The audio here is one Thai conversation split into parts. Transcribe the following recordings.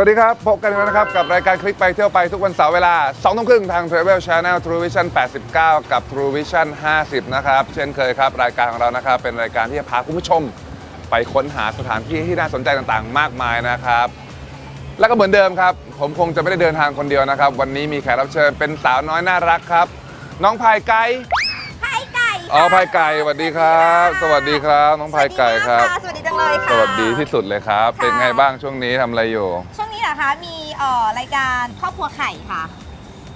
สวัสดีครับ พบกันแล้วนะครับ กับรายการคลิกไปเที่ยวไปทุกวันเสาร์เวลา2ทุ่มครึ่งทาง Travel Channel True Vision 89 กับ True Vision 50 นะครับ เช่นเคยครับ รายการของเรานะครับ เป็นรายการที่จะพาคุณผู้ชม ไปค้นหาสถานที่ที่น่าสนใจต่างๆ มากมายนะครับ แล้วก็เหมือนเดิมครับ ผมคงจะไม่ได้เดินทางคนเดียวนะครับ วันนี้มีแขกรับเชิญเป็นสาวน้อยน่ารักครับ น้องพายไก่พายไก่ อ๋อพายไก่สวัสดีครับ สวัสดีครับ น้องพายไก่ครับ สวัสดีจังเลยค่ะสวัสดีที่สุดเลยครับค่ะเป็นไงบ้างช่วงนี้ทำอะไรอยู่ ช่วงนี้เหรอคะมีเอ่อรายการครอบครัวไข่ค่ะ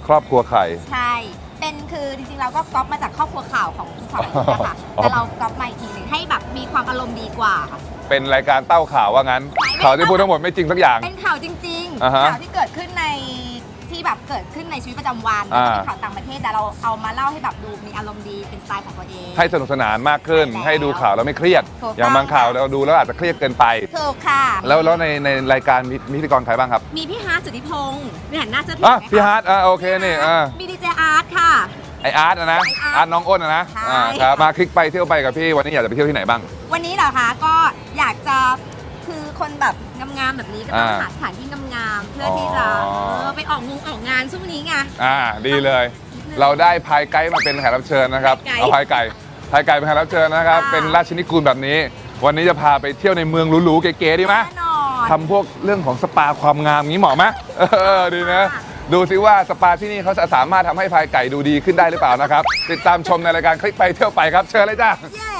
ครอบครัวไข่ ใช่ เป็นคือจริงๆเราก็ก๊อปมาจากครอบครัวข่าวของคุณสอนนะคะอ๋อ แต่เราก๊อปมาอีกทีหนึงให้แบบมีความอารมณ์ดีกว่า เป็นรายการเต้าข่าวว่างั้นไม่ข่าวที่พูดทั้งหมดไม่จริงสักอย่าง เป็นข่าวจริงอ่าฮะข่าวที่เกิดขึ้นในที่ แบบเกิดขึ้นในชีวิตประจำวันอ่าเป็นข่าวต่างประเทศแต่เราเอามาเล่าให้แบบดูมีอารมณ์ดีเป็นสไตล์ของตัวเอง ให้สนุกสนานมากขึ้น ใช่แล้วให้ดูข่าวแล้วไม่เครียด ถูกต้อง อย่างบางข่าวเราดูแล้วอาจจะเครียดเกินไป ถูกค่ะ แล้วแล้วในในรายการมีมีพิธีกรใครบ้างครับมีพี่ฮาร์ดสุทธิพงศ์เนี่ยน่าจะถึงอะไหมคะพี่ฮาร์ดอะโอเคนี่อะมีดีเจอาร์ตค่ะ ไออาร์ตนะนะไอ้อาร์ตอาร์ตน้องอ้นนะนะใช่ อ่าครับมาคลิกไปเที่ยวไปกับพี่วันนี้อยากจะไปเที่ยวที่ไหนบ้าง วันนี้เหรอคะก็อยากจะ คือคนแบบงามๆแบบนี้ก็ต้องอ่าหาสถานที่งามๆเพื่อที่จะอ๋อ เออไปออกงงออกงานช่วงนี้ไง อ่าดีเลย เราได้พายไกด์มาเป็นแขกรับเชิญนะครับไก่เอาพายไก่พายไก่เป็นแขกรับเชิญนะครับ ค่ะ เป็นราชนิกูลแบบนี้ วันนี้จะพาไปเที่ยวในเมืองหรูๆเก๋ๆดีไหมแน่นอนทำพวกเรื่องของสปาความงามงี้เหมาะไหมเออดีนะ ดูซิว่าสปาที่นี่เขาจะสามารถทำให้พายไก่ดูดีขึ้นได้หรือเปล่านะครับ ติดตามชมในรายการคลิกไปเที่ยวไปครับเชิญเลยจ้า เย้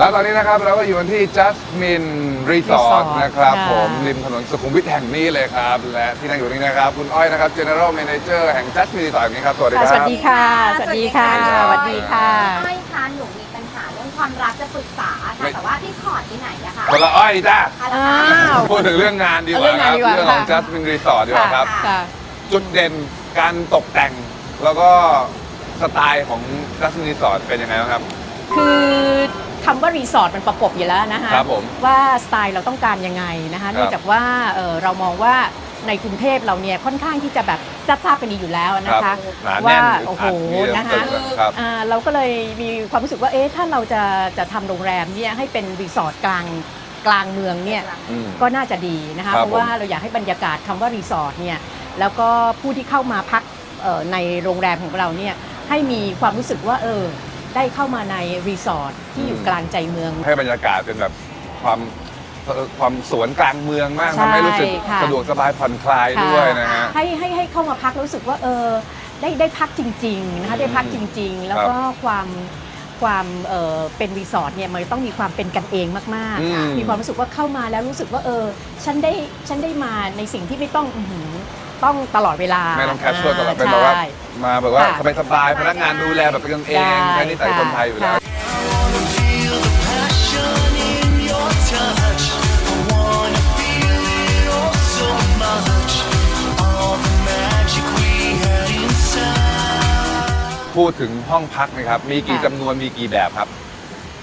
แล้วตอนนี้นะครับเราก็อยู่กันที่ Jasmine Resort Resort นะครับค่ะ ผมริมถนนสุขุมวิทแห่งนี้เลยครับ และที่นั่งอยู่นี้นะครับ คุณอ้อยนะครับ General Manager แห่ง Jasmine Resort นี้ครับ สวัสดีคค่ะ รับ สวัสดีค่ะ สวัสดีค่ะ สวัสดีค่ะ ไม่คะหนูมีปัญหาเรื่องความรักจะปรึกษาไม่ ค่ะแต่ว่าที่สอดที่ไหนอะคะคนละอ้อยจ้าอะไรอ้าคะ ว พูดถึงเรื่องงานดีกเอาเรื่ว่าองคงารับนดีกว่าเรื่องของ ค่ะ Jasmine Resort ดีกว่าครับค่ะ จุดเด่นการตกแต่งแล้วก็สไตล์ของ Jasmine Resort เป็นยังไงบ้างครับ คือคำว่ารีสอร์ทมันประกบอยู่แล้วนะคะครับผมว่าสไตล์เราต้องการยังไงนะคะเนื่องจากว่าเอ่อเรามองว่าในกรุงเทพเราเนี่ยค่อนข้างที่จะแบบทราบๆกันดีอยู่แล้วนะครัคะบหนาแน่นว่าอึดอัดโอ้โหมีเรื่องนะคะตึกครับอ่าเราก็เลยมีความรู้สึกว่าเอ๊ะถ้าเราจะจะทำโรงแรมเนี่ยให้เป็นรีสอร์ทกลางกลางเมืองเนี่ย อืม ก็น่าจะดีนะคะครับเพราะว่าเราอยากให้บรรยากาศคำว่ารีสอร์ทเนี่ยแล้วก็ผู้ที่เข้ามาพักเอ่อในโรงแรมของเราเนี่ยให้มีความรู้สึกว่าเออ ได้เข้ามาในรีสอร์ทที่อยู่อืมกลางใจเมือง ให้บรรยากาศเป็นแบบความเอ่อความสวนกลางเมืองมากใช่ทำให้รู้สึกค่ะสะดวกสบายผ่อนคลายค่ะด้วยนะฮะให้ให้ให้เข้ามาพักแล้วรู้สึกว่าเออได้ได้พักจริงๆนะคะได้พักจริง ๆ แล้วก็ความความเออเป็นรีสอร์ทเนี่ยมันต้องมีความเป็นกันเองมากอืมๆมีความรู้สึกว่าเข้ามาแล้วรู้สึกว่าเออฉันได้ฉันได้มาในสิ่งที่ไม่ต้องอื้อหือต้องตลอดเวลาไม่ต้องแคชชวลตลอดเป็นแบบว่าใช่ มาแบบว่าค่ะสบายๆพนักงานดูแลแบบเป็นกันเองได้แค่นิสัยคนไทยอยู่แล้วค่ะพูดถึงห้องพักนะครับ มีกี่ค่ะจำนวนมีกี่แบบครับ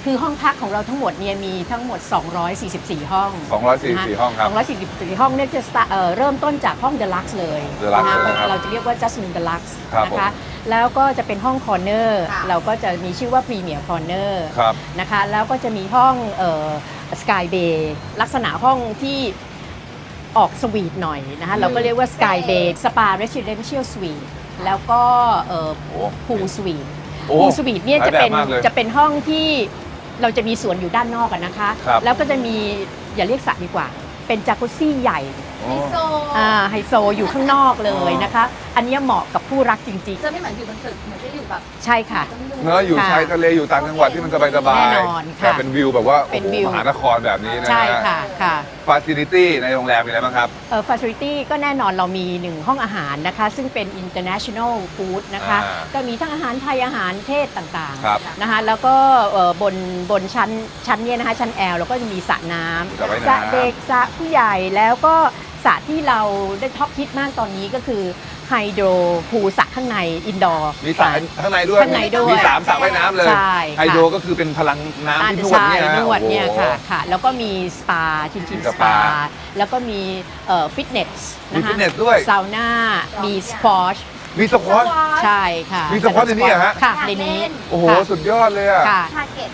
คือห้องพักของเราทั้งหมดเนี่ยมีทั้งหมด 244 ห้อง244ห้องครับ244 ห้องเนี่ยจะ start เอ่อเริ่มต้นจากห้อง Deluxe เลย Deluxe นะคะเลยครับเราจะเรียกว่า Jasmine Deluxe ครับนะคะแล้วก็จะเป็นห้อง Corner ค่ะ เราก็จะมีชื่อว่า Premier Corner ครับ นะคะแล้วก็จะมีห้องเอ่อ Sky Bay ลักษณะห้องที่ออกสวีทหน่อยนะคะเราก็เรียกว่า Sky Bay Spa Residential Suite แล้วก็เอ่อโอ้ Pool Suite โอ้พูลสวีทเนี่ยหลายจะเป็นแบบมากเลยจะเป็นห้องที่ เราจะมีสวนอยู่ด้านนอกกันนะคะ ครับ แล้วก็จะมีอย่าเรียกสระดีกว่า เป็นจากุซซี่ใหญ่โอ้ไฮโซ อ่าไฮโซอยู่ข้างนอกเลยนะคะ อันเนี้ยเหมาะกับผู้รักจริง จะไม่เหมือนอยู่บนตึกเหมือนจะอยู่แบบๆ ใช่ค่ะ เนื้อะอยู่ค่ะชายทะเลอยู่ต่างจังหวัดที่มันสบายสบายแน่นอนค่ะแต่เป็นวิวแบบว่าเป็นโอ้โหวิว มหานครแบบนี้นะใช่ค่ะค่ะ ฟาซิลิตี้ในโรงแรมมีอะไรบ้างครับ เอ่อฟ a c i l i t y ก็แน่นอนเรามีหนึ่งห้องอาหารนะคะ ซึ่งเป็น international food นะคะ อ่าก็มีทั้งอาหารไทยอาหารเทศต่างครับๆนะคะแล้วก็เอ่อบนบนชั้นชั้นเนี่ยนะคะ ชั้นแอลเราก็จะมีสระน้ำสระว่ายสระน้ำเด็กสระผู้ใหญ่แล้วก็สระที่เราได้ท็อปฮิตมากตอนนี้ก็คือ ไฮโดรพูลสระข้างในอินดอร์ มีสระข้างในด้วย ข้างในด้วยมีสามสระว่ายน้ำเลย ใช่ค่ะ ไฮโดรก็คือเป็นพลังน้ำอ่าที่นวดใช่เนี่ยนะนวดเนี่ยโอ้โหค่ะค่ะ แล้วก็มีสปาชินชินมีสสปา ปา แล้วก็มีฟิตเนสมีนะคะฟิตเนสด้วย ซาวน่ามีสปอร์ตมีสควอต ใช่ค่ะมีสปอร์ตในนี้เหรอฮะ ค่ะในนี้โอ้โห ค่ะสุดยอดเลยอะ ค่ะ ทาร์เก็ต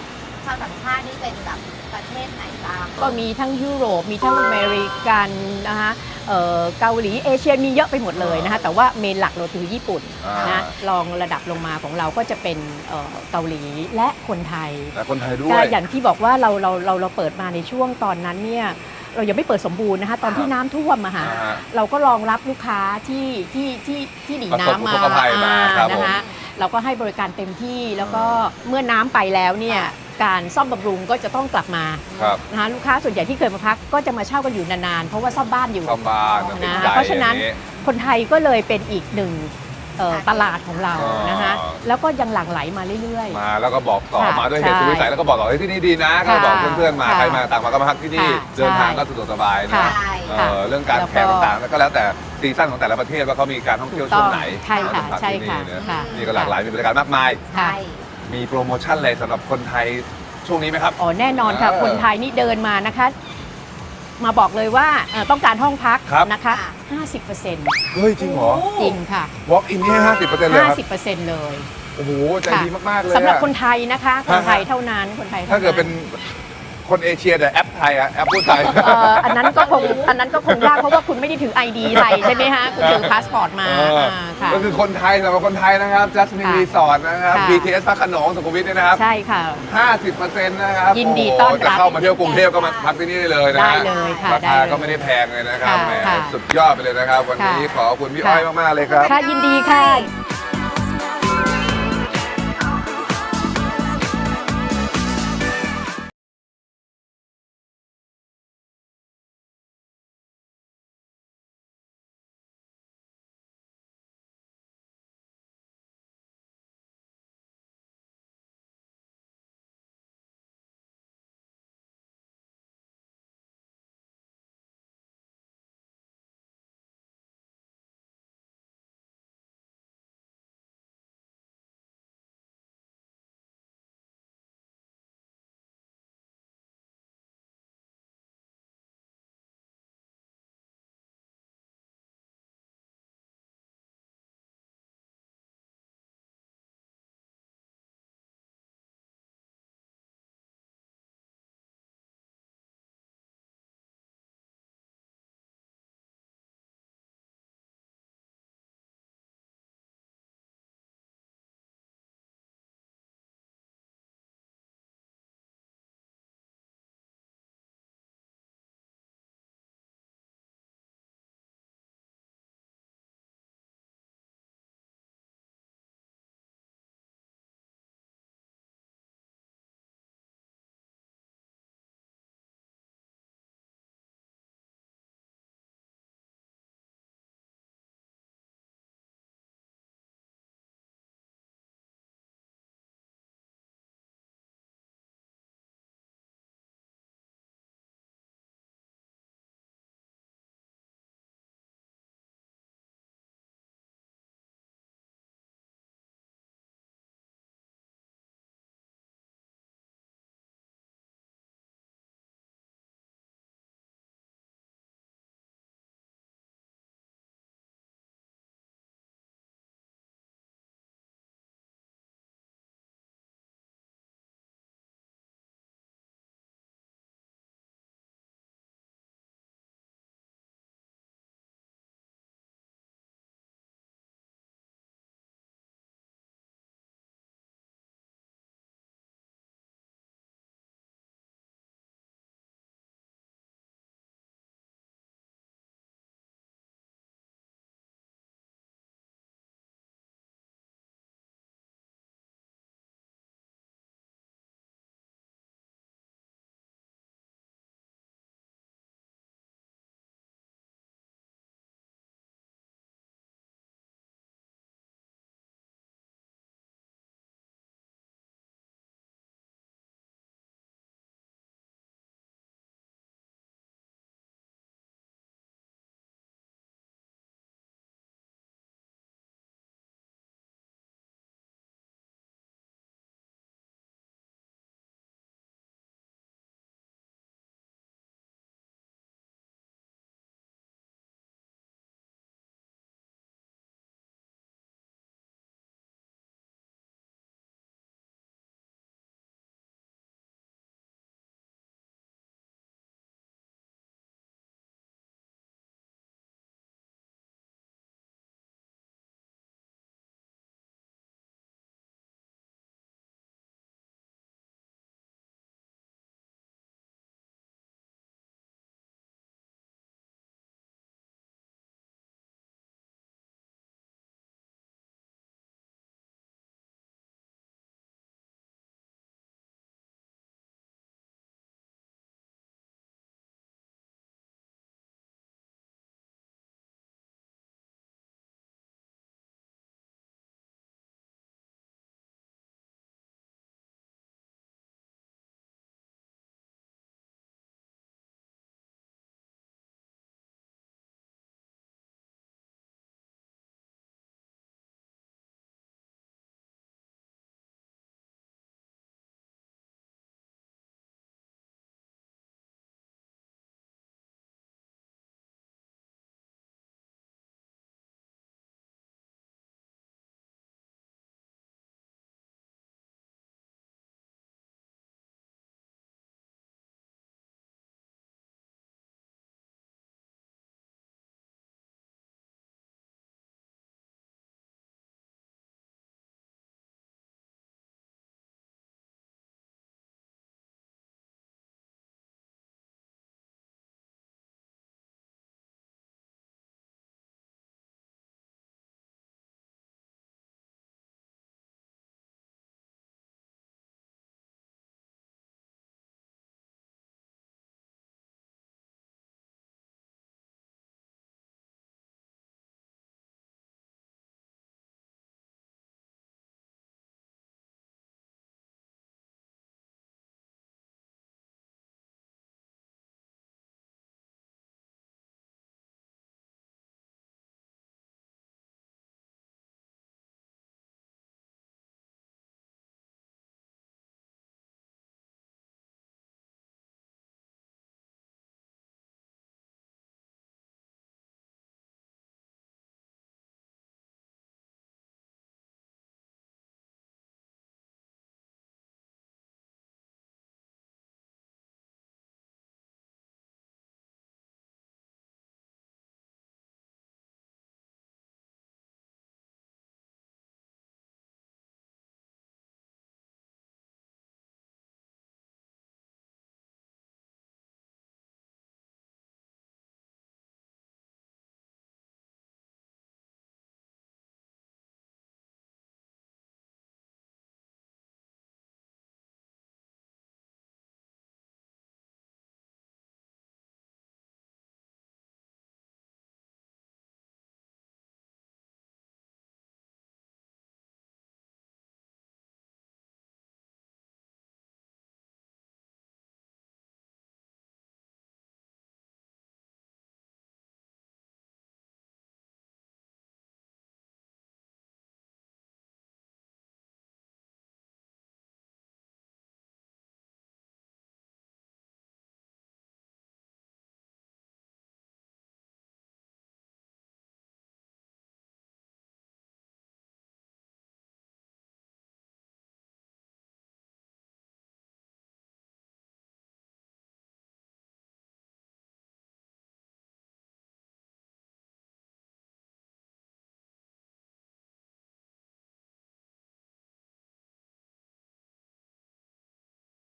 ชาวต่างชาตินี่เป็นแบบประเทศไหนบ้าง ก็มีทั้งยุโรปมีทั้งอเมริกันนะคะ เอ่อเกาหลีเอเชียมีเยอะไปหมดเลยนะคะแต่ว่าเมนหลักเราคือญี่ปุ่นอ่านนะลองระดับลงมาของเราก็จะเป็นเอ่อเกาหลีและคนไทยแต่คนไทยด้วก็ยอย่างที่บอกว่าเราเราเราเราเปิดมาในช่วงตอนนั้นเนี่ยเรายังไม่เปิดสมบูรณ์นะคะตอนที่น้ำท่วมอะค่ะอ่าฮะเราก็รองรับลูกค้าที่ที่ที่ที่หนีประสบน้ำมาอุทกภัยมาอ่าครับผมนะคะ เราก็ให้บริการเต็มที่แล้วก็เมื่อน้ำไปแล้วเนี่ยการซ่อมบำรุงก็จะต้องกลับมาครับนะคะลูกค้าส่วนใหญ่ที่เคยมาพักก็จะมาเช่ากันอยู่นานๆ เพราะว่าซ่อมบ้านอยู่ซ่อมบ้านต้องติดนะใจเพราะฉะนั้น อย่งคนไทยก็เลยเป็นอีกหนึ่ง เอ่อตลาดของเราอ๋อนะคะแล้วก็ยังหลั่งไหลมาเรื่อยๆมาแล้วก็บอกต่อค่ะมาด้วยเหตุใช่สุดวิสัยแล้วก็บอกต่อเฮ้ยที่นี่ดีนะ ก็ค่ะบอกเพื่อนๆมาค่ะใครมาต่างมาก็มาพักที่นี่ค่ะเดินทางใช่ก็สะดวกสบายนะค่ะเอค่ะอเรื่องการแล้วก็ แข่งต่างๆแล้วก็แล้วแต่ซีซั่นของแต่ละประเทศว่าเขามีการท่องเที่ยวช่วงไหนใช่ค่ะเราต้องพักใช่ที่ค่ะนี่นะค่ะนี่ก็หลากหลายมีบริการมากมาย ค่ะมีโปรโมชั่นอะไรสำหรับคนไทยช่วงนี้ไหมครับ อ๋อแน่นอนค่ะ เออคนไทยนี่เดินมานะคะ มาบอกเลยว่าเอ่อต้องการห้องพักครับ นะคะ 50%เฮ้ย จริงเหรอ จริงค่ะ walk in นี่ห้าสิบเปอร์เซ็นต์เลยครับ 50%เลยโอ้โห ใจค่ะดีมาก ๆ เลยสำหรับอะคนไทยนะคะ คนไทยเท่านั้นคนไทยท่ถ้าเกิดเป็น คนเอเชียแต่แอปไทยอะแอปพูดไทย เอ่ออันนั้นก็คงอันนั้นก็คงยากเพราะว่าคุณไม่ได้ถือ ID ไทยใช่ไหมฮะ คุณถือพาสปอร์ตมาเอออ่าค่ะ ก็คือคนไทยสำหรับคนไทยนะครับ Jasmine ค่ะ Resort นะครับ ค่ะ BTS พระโขนงสุขุมวิทเนี่ยนะครับ ใช่ค่ะ 50%นะครับยินดีต้อนรับโโหจะเข้ามาเที่ยวกรุงเทพก็มาพักที่นี่ได้เลยนะได้เลยค่ะราได้คาเลยก็ไม่ได้แพงเลยนะครับค่ะแหมค่ะสุดยอดไปเลยนะครับ วันนี้ค่ะ ขอบคุณพี่อ้อยมากๆเลยครับ ค่ะยินดีค่ะ